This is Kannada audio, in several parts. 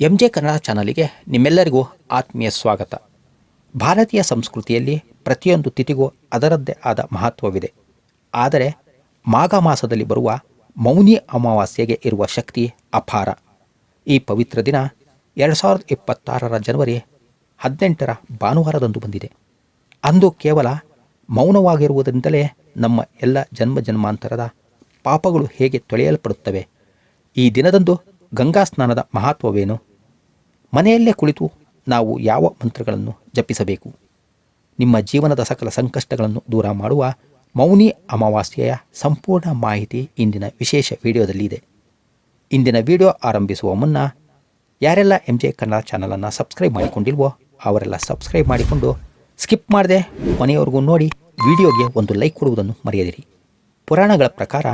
ಎಂ ಜೆ ಕನ್ನಡ ಚಾನಲಿಗೆ ನಿಮ್ಮೆಲ್ಲರಿಗೂ ಆತ್ಮೀಯ ಸ್ವಾಗತ. ಭಾರತೀಯ ಸಂಸ್ಕೃತಿಯಲ್ಲಿ ಪ್ರತಿಯೊಂದು ತಿಥಿಗೂ ಅದರದ್ದೇ ಆದ ಮಹತ್ವವಿದೆ. ಆದರೆ ಮಾಘ ಮಾಸದಲ್ಲಿ ಬರುವ ಮೌನಿ ಅಮಾವಾಸ್ಯೆಗೆ ಇರುವ ಶಕ್ತಿ ಅಪಾರ. ಈ ಪವಿತ್ರ ದಿನ ಎರಡು ಸಾವಿರದ ಇಪ್ಪತ್ತಾರರ ಜನವರಿ ಹದಿನೆಂಟರ ಭಾನುವಾರದಂದು ಬಂದಿದೆ. ಅಂದು ಕೇವಲ ಮೌನವಾಗಿರುವುದರಿಂದಲೇ ನಮ್ಮ ಎಲ್ಲ ಜನ್ಮ ಜನ್ಮಾಂತರದ ಪಾಪಗಳು ಹೇಗೆ ತೊಳೆಯಲ್ಪಡುತ್ತವೆ, ಈ ದಿನದಂದು ಗಂಗಾ ಸ್ನಾನದ ಮಹತ್ವವೇನು? ಮನೆಯಲ್ಲೇ ಕುಳಿತು ನಾವು ಯಾವ ಮಂತ್ರಗಳನ್ನು ಜಪಿಸಬೇಕು? ನಿಮ್ಮ ಜೀವನದ ಸಕಲ ಸಂಕಷ್ಟಗಳನ್ನು ದೂರ ಮಾಡುವ ಮೌನಿ ಅಮಾವಾಸ್ಯೆಯ ಸಂಪೂರ್ಣ ಮಾಹಿತಿ ಇಂದಿನ ವಿಶೇಷ ವಿಡಿಯೋದಲ್ಲಿ ಇದೆ ಇಂದಿನ ವಿಡಿಯೋ ಆರಂಭಿಸುವ ಮುನ್ನ, ಯಾರೆಲ್ಲ ಎಂ ಜೆ ಕನ್ನಡ ಚಾನಲನ್ನು ಸಬ್ಸ್ಕ್ರೈಬ್ ಮಾಡಿಕೊಂಡಿಲ್ವೋ ಅವರೆಲ್ಲ ಸಬ್ಸ್ಕ್ರೈಬ್ ಮಾಡಿಕೊಂಡು ಸ್ಕಿಪ್ ಮಾಡದೆ ಕೊನೆಯವರೆಗೂ ನೋಡಿ ವಿಡಿಯೋಗೆ ಒಂದು ಲೈಕ್ ಕೊಡುವುದನ್ನು ಮರೆಯದಿರಿ. ಪುರಾಣಗಳ ಪ್ರಕಾರ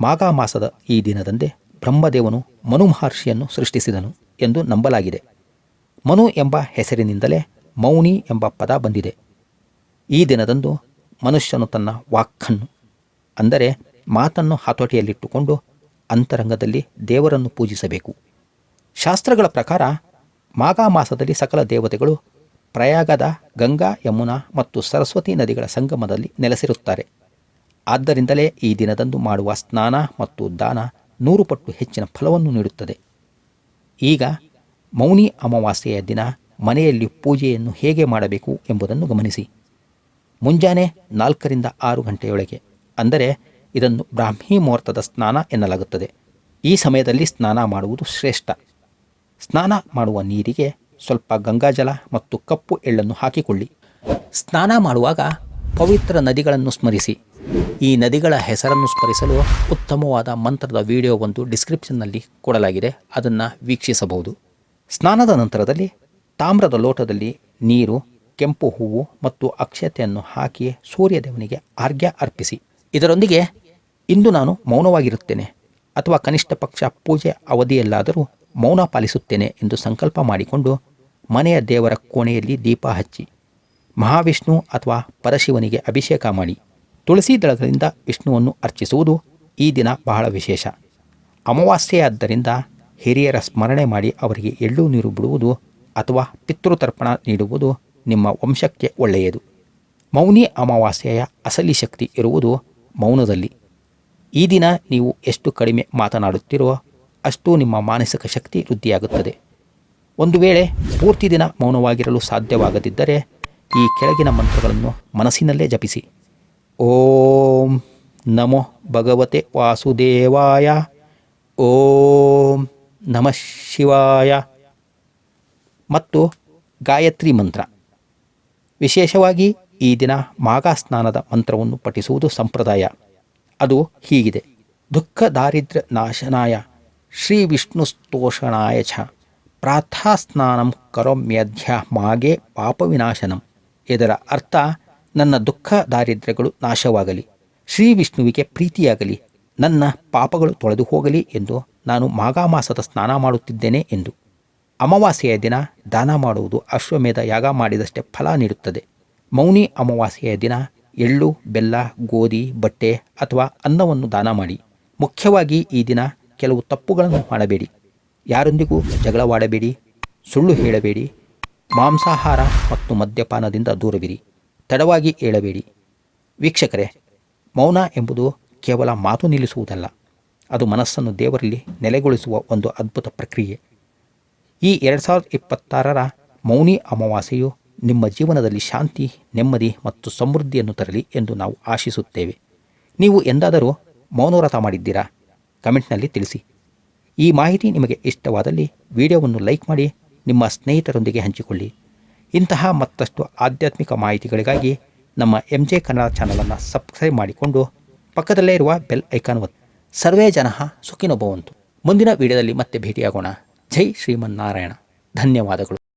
ಮಾಘ ಮಾಸದ ಈ ದಿನದಂದೇ ಬ್ರಹ್ಮದೇವನು ಮನು ಮಹರ್ಷಿಯನ್ನು ಸೃಷ್ಟಿಸಿದನು. ಎಂದು ನಂಬಲಾಗಿದೆ. ಮನು ಎಂಬ ಹೆಸರಿನಿಂದಲೇ ಮೌನಿ ಎಂಬ ಪದ ಬಂದಿದೆ. ಈ ದಿನದಂದು ಮನುಷ್ಯನು ತನ್ನ ವಾಕ್ಕನ್ನು, ಅಂದರೆ ಮಾತನ್ನು ಹತೋಟಿಯಲ್ಲಿಟ್ಟುಕೊಂಡು ಅಂತರಂಗದಲ್ಲಿ ದೇವರನ್ನು ಪೂಜಿಸಬೇಕು. ಶಾಸ್ತ್ರಗಳ ಪ್ರಕಾರ ಮಾಘ ಮಾಸದಲ್ಲಿ ಸಕಲ ದೇವತೆಗಳು ಪ್ರಯಾಗದ ಗಂಗಾ, ಯಮುನಾ ಮತ್ತು ಸರಸ್ವತಿ ನದಿಗಳ ಸಂಗಮದಲ್ಲಿ ನೆಲೆಸಿರುತ್ತಾರೆ. ಆದ್ದರಿಂದಲೇ ಈ ದಿನದಂದು ಮಾಡುವ ಸ್ನಾನ ಮತ್ತು ದಾನ ನೂರು ಪಟ್ಟು ಹೆಚ್ಚಿನ ಫಲವನ್ನು ನೀಡುತ್ತದೆ. ಈಗ ಮೌನಿ ಅಮಾವಾಸ್ಯೆಯ ದಿನ ಮನೆಯಲ್ಲಿ ಪೂಜೆಯನ್ನು ಹೇಗೆ ಮಾಡಬೇಕು ಎಂಬುದನ್ನು ಗಮನಿಸಿ. ಮುಂಜಾನೆ ನಾಲ್ಕರಿಂದ ಆರು ಗಂಟೆಯೊಳಗೆ, ಅಂದರೆ ಇದನ್ನು ಬ್ರಾಹ್ಮಿ ಮುಹೂರ್ತದ ಸ್ನಾನ ಎನ್ನಲಾಗುತ್ತದೆ. ಈ ಸಮಯದಲ್ಲಿ ಸ್ನಾನ ಮಾಡುವುದು ಶ್ರೇಷ್ಠ. ಸ್ನಾನ ಮಾಡುವ ನೀರಿಗೆ ಸ್ವಲ್ಪ ಗಂಗಾಜಲ ಮತ್ತು ಕಪ್ಪು ಎಳ್ಳನ್ನು ಹಾಕಿಕೊಳ್ಳಿ. ಸ್ನಾನ ಮಾಡುವಾಗ ಪವಿತ್ರ ನದಿಗಳನ್ನು ಸ್ಮರಿಸಿ. ಈ ನದಿಗಳ ಹೆಸರನ್ನು ಸ್ಮರಿಸಲು ಉತ್ತಮವಾದ ಮಂತ್ರದ ವಿಡಿಯೋ ಒಂದು ಡಿಸ್ಕ್ರಿಪ್ಷನ್ನಲ್ಲಿ ಕೊಡಲಾಗಿದೆ. ಅದನ್ನು ವೀಕ್ಷಿಸಬಹುದು. ಸ್ನಾನದ ನಂತರದಲ್ಲಿ ತಾಮ್ರದ ಲೋಟದಲ್ಲಿ ನೀರು, ಕೆಂಪು ಹೂವು ಮತ್ತು ಅಕ್ಷತೆಯನ್ನು ಹಾಕಿ ಸೂರ್ಯದೇವನಿಗೆ ಅರ್ಘ್ಯ ಅರ್ಪಿಸಿ. ಇದರೊಂದಿಗೆ ಇಂದು ನಾನು ಮೌನವಾಗಿರುತ್ತೇನೆ. ಅಥವಾ ಕನಿಷ್ಠ ಪಕ್ಷ ಪೂಜೆ ಅವಧಿಯಲ್ಲಾದರೂ ಮೌನ ಪಾಲಿಸುತ್ತೇನೆ ಎಂದು ಸಂಕಲ್ಪ ಮಾಡಿಕೊಂಡು ಮನೆಯ ದೇವರ ಕೋಣೆಯಲ್ಲಿ ದೀಪ ಹಚ್ಚಿ ಮಹಾವಿಷ್ಣು ಅಥವಾ ಪರಶಿವನಿಗೆ ಅಭಿಷೇಕ ಮಾಡಿ. ತುಳಸಿ ದಳದಿಂದ ವಿಷ್ಣುವನ್ನು ಅರ್ಚಿಸುವುದು ಈ ದಿನ ಬಹಳ ವಿಶೇಷ. ಅಮಾವಾಸ್ಯೆಯಾದ್ದರಿಂದ ಹಿರಿಯರ ಸ್ಮರಣೆ ಮಾಡಿ ಅವರಿಗೆ ಎಳ್ಳು ನೀರು ಬಿಡುವುದು ಅಥವಾ ಪಿತೃತರ್ಪಣ ನೀಡುವುದು ನಿಮ್ಮ ವಂಶಕ್ಕೆ ಒಳ್ಳೆಯದು. ಮೌನಿ ಅಮಾವಾಸ್ಯೆಯ ಅಸಲಿ ಶಕ್ತಿ ಇರುವುದು ಮೌನದಲ್ಲಿ. ಈ ದಿನ ನೀವು ಎಷ್ಟು ಕಡಿಮೆ ಮಾತನಾಡುತ್ತಿರೋ ಅಷ್ಟು ನಿಮ್ಮ ಮಾನಸಿಕ ಶಕ್ತಿ ವೃದ್ಧಿಯಾಗುತ್ತದೆ. ಒಂದು ವೇಳೆ ಪೂರ್ತಿ ದಿನ ಮೌನವಾಗಿರಲು ಸಾಧ್ಯವಾಗದಿದ್ದರೆ ಈ ಕೆಳಗಿನ ಮಂತ್ರಗಳನ್ನು ಮನಸ್ಸಿನಲ್ಲೇ ಜಪಿಸಿ. ಓಂ ನಮೋ ಭಗವತೆ ವಾಸುದೇವಾಯ. ಓಂ ನಮಃ ಶಿವಾಯ. ಮತ್ತು ಗಾಯತ್ರಿ ಮಂತ್ರ. ವಿಶೇಷವಾಗಿ ಈ ದಿನ ಮಾಘ ಸ್ನಾನದ ಮಂತ್ರವನ್ನು ಪಠಿಸುವುದು ಸಂಪ್ರದಾಯ. ಅದು ಹೀಗಿದೆ. ದುಃಖ ದಾರಿದ್ರ್ಯ ನಾಶನಾಯ. ಶ್ರೀ ವಿಷ್ಣು ಸ್ತೋಷಣಾಯ ಛ ಪ್ರಾರ್ಥಾಸ್ನಾನಂ ಕರೋಮ್ಯಧ್ಯ ಮಾಗೆ ಪಾಪವಿನಾಶನಂ ಇದರ ಅರ್ಥ ನನ್ನ ದುಃಖ ದಾರಿದ್ರ್ಯಗಳು ನಾಶವಾಗಲಿ. ಶ್ರೀ ವಿಷ್ಣುವಿಗೆ ಪ್ರೀತಿಯಾಗಲಿ. ನನ್ನ ಪಾಪಗಳು ತೊಳೆದು ಹೋಗಲಿ ಎಂದು ನಾನು ಮಾಘಾಮಾಸದ ಸ್ನಾನ ಮಾಡುತ್ತಿದ್ದೇನೆ ಎಂದು. ಅಮಾವಾಸ್ಯೆಯ ದಿನ ದಾನ ಮಾಡುವುದು ಅಶ್ವಮೇಧ ಯಾಗ ಮಾಡಿದಷ್ಟೇ ಫಲ ನೀಡುತ್ತದೆ. ಮೌನಿ ಅಮಾವಾಸ್ಯೆಯ ದಿನ ಎಳ್ಳು, ಬೆಲ್ಲ, ಗೋಧಿ, ಬಟ್ಟೆ ಅಥವಾ ಅನ್ನವನ್ನು ದಾನ ಮಾಡಿ. ಮುಖ್ಯವಾಗಿ ಈ ದಿನ ಕೆಲವು ತಪ್ಪುಗಳನ್ನು ಮಾಡಬೇಡಿ. ಯಾರೊಂದಿಗೂ ಜಗಳವಾಡಬೇಡಿ, ಸುಳ್ಳು ಹೇಳಬೇಡಿ, ಮಾಂಸಾಹಾರ ಮತ್ತು ಮದ್ಯಪಾನದಿಂದ ದೂರವಿರಿ. ತಡವಾಗಿ ಏಳಬೇಡಿ ವೀಕ್ಷಕರೇ, ಮೌನ ಎಂಬುದು ಕೇವಲ ಮಾತು ನಿಲ್ಲಿಸುವುದಲ್ಲ, ಅದು ಮನಸ್ಸನ್ನು ದೇವರಲ್ಲಿ ನೆಲೆಗೊಳಿಸುವ ಒಂದು ಅದ್ಭುತ ಪ್ರಕ್ರಿಯೆ. ಈ ಎರಡು ಸಾವಿರದ ಇಪ್ಪತ್ತಾರರ ಮೌನಿ ಅಮಾವಾಸ್ಯೆಯು ನಿಮ್ಮ ಜೀವನದಲ್ಲಿ ಶಾಂತಿ, ನೆಮ್ಮದಿ ಮತ್ತು ಸಮೃದ್ಧಿಯನ್ನು ತರಲಿ ಎಂದು ನಾವು ಆಶಿಸುತ್ತೇವೆ. ನೀವು ಎಂದಾದರೂ ಮೌನವ್ರತ ಮಾಡಿದ್ದೀರಾ? ಕಮೆಂಟ್ನಲ್ಲಿ ತಿಳಿಸಿ. ಈ ಮಾಹಿತಿ ನಿಮಗೆ ಇಷ್ಟವಾದಲ್ಲಿ ವಿಡಿಯೋವನ್ನು ಲೈಕ್ ಮಾಡಿ, ನಿಮ್ಮ ಸ್ನೇಹಿತರೊಂದಿಗೆ ಹಂಚಿಕೊಳ್ಳಿ. ಇಂತಹ ಮತ್ತಷ್ಟು ಆಧ್ಯಾತ್ಮಿಕ ಮಾಹಿತಿಗಳಿಗಾಗಿ ನಮ್ಮ ಎಂ ಜೆ ಕನ್ನಡ ಚಾನಲನ್ನು ಸಬ್ಸ್ಕ್ರೈಬ್ ಮಾಡಿಕೊಂಡು ಪಕ್ಕದಲ್ಲೇ ಇರುವ ಬೆಲ್ ಐಕಾನ್ ಒತ್ತು. ಸರ್ವೇ ಜನ ಸುಖಿನೊಬ್ಬವಂತು ಮುಂದಿನ ವಿಡಿಯೋದಲ್ಲಿ ಮತ್ತೆ ಭೇಟಿಯಾಗೋಣ. ಜೈ ಶ್ರೀಮನ್ನಾರಾಯಣ. ಧನ್ಯವಾದಗಳು.